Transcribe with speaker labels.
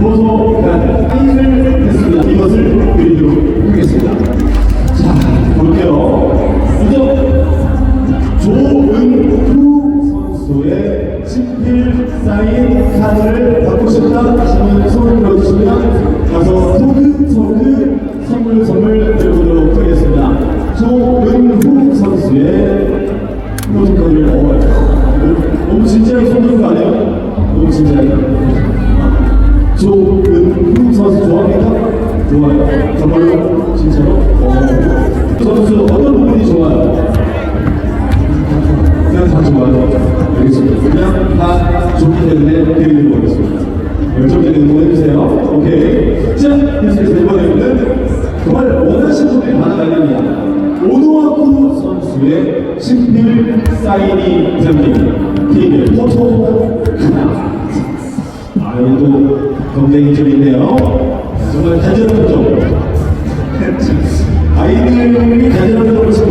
Speaker 1: 보소관 판결 됐습니다. 것을 드리도록 하겠습니다. 자, 볼게요. 먼저 조은후 선수의 17 사인 카드를 좋아요. 정말로 진짜로? 어. 선수 어떤 부분이 좋아요? 그냥 다 좋아요. 알겠습니다. 그냥 다 좋기 때문에 드리는 거겠습니다. 열정 드리는 거 해주세요. 오케이. 자, 계속해서 이번에는 정말 원하시는 분이 많아 달립니다. 오노아쿠 선수의 친필 사인이 담긴 티를 포토 하나. 아, 이것도 굉장히 좀 있네요. 정말 간절한 점. 아이들이 간절한 점